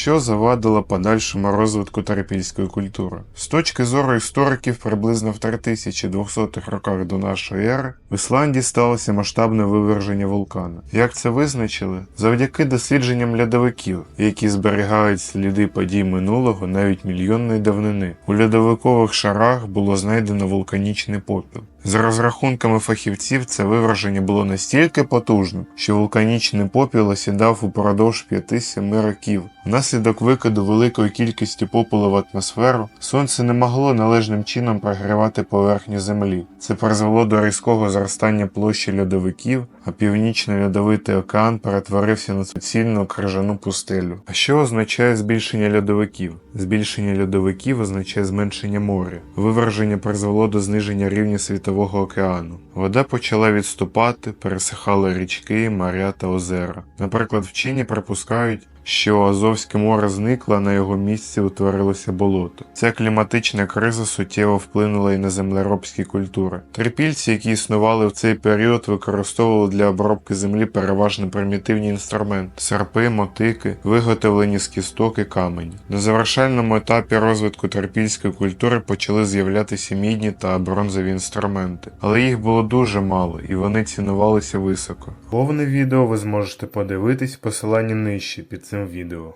що завадило подальшому розвитку терпільської культури. З точки зору істориків, приблизно в 3200-х роках до нашої ери в Ісландії сталося масштабне виверження вулкана. Як це визначили? Завдяки дослідженням льодовиків, які зберігають сліди подій минулого навіть мільйонної давнини. У льодовикових шарах було знайдено вулканічний попіл. За розрахунками фахівців, це виверження було настільки потужним, що вулканічний попіл осідав упродовж 5-7 років. Внаслідок викиду великої кількості попелу в атмосферу сонце не могло належним чином прогрівати поверхню землі. Це призвело до різкого зростання площі льодовиків, а північний льодовитий океан перетворився на суцільну крижану пустелю. А що означає збільшення льодовиків? Збільшення льодовиків означає зменшення моря. Виверження призвело до зниження рівня світового океану. Вода почала відступати, пересихали річки, моря та озера. Наприклад, вчені припускають, що Азовське море зникло, а на його місці утворилося болото. Ця кліматична криза суттєво вплинула і на землеробські культури. Трипільці, які існували в цей період, використовували для обробки землі переважно примітивні інструменти серпи, мотики, виготовлені з кісток і камені. На завершальному етапі розвитку трипільської культури почали з'являтися мідні та бронзові інструменти, але їх було дуже мало і вони цінувалися високо. Повне відео ви зможете подивитись в посиланні нижче під цим відео.